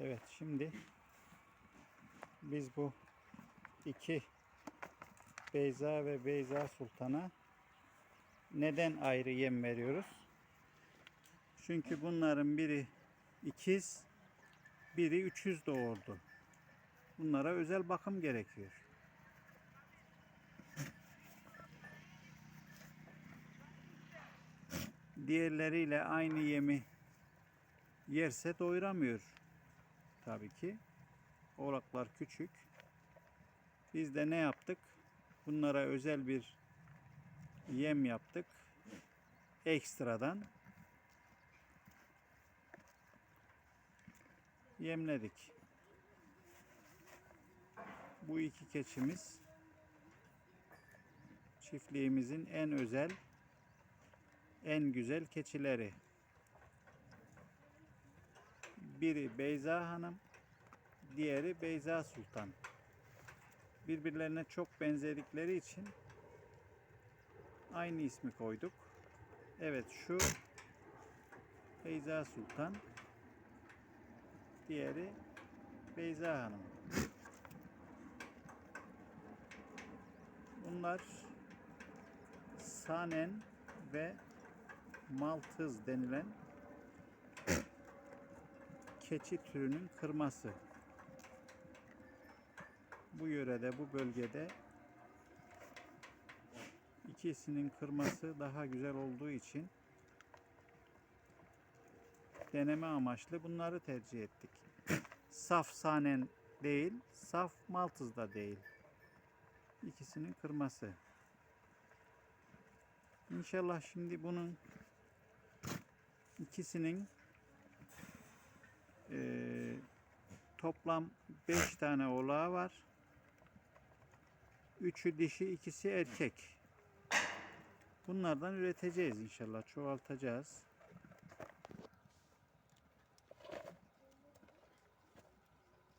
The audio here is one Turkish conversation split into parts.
Evet şimdi biz bu iki Beyza ve Beyza Sultan'a neden ayrı yem veriyoruz? Çünkü bunların biri ikiz, biri 300 doğurdu. Bunlara özel bakım gerekiyor. Diğerleriyle aynı yemi yerse doyuramıyor. Tabii ki. Oğlaklar küçük. Biz de ne yaptık? Bunlara özel bir yem yaptık. Ekstradan yemledik. Bu iki keçimiz çiftliğimizin en özel en güzel keçileri. Biri Beyza Hanım, diğeri Beyza Sultan. Birbirlerine çok benzedikleri için aynı ismi koyduk. Evet şu Beyza Sultan, diğeri Beyza Hanım. Bunlar Sanen ve Maltız denilen keçi türünün kırması. Bu yörede, bu bölgede ikisinin kırması daha güzel olduğu için deneme amaçlı bunları tercih ettik. Saf sanen değil, saf maltız da değil. İkisinin kırması. İnşallah şimdi bunun ikisinin eee, toplam 5 tane oğlağı var. Üçü dişi, ikisi erkek. Bunlardan üreteceğiz inşallah. Çoğaltacağız.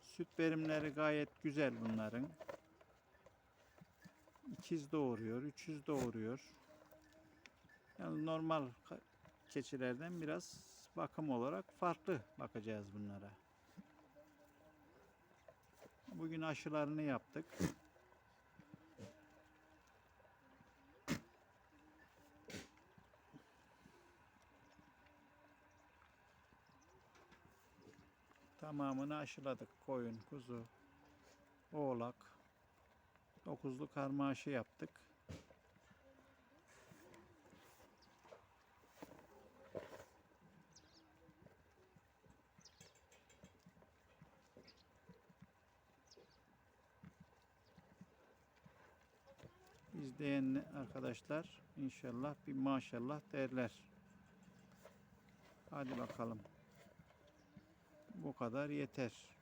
Süt verimleri gayet güzel bunların. İkiz doğuruyor, üçüz doğuruyor. Yani normal keçilerden biraz bakım olarak farklı bakacağız bunlara. Bugün aşılarını yaptık. Tamamını aşıladık. Koyun, kuzu, oğlak. Dokuzlu karma aşı yaptık. İzleyen arkadaşlar inşallah bir maşallah derler. Hadi bakalım. Bu kadar yeter.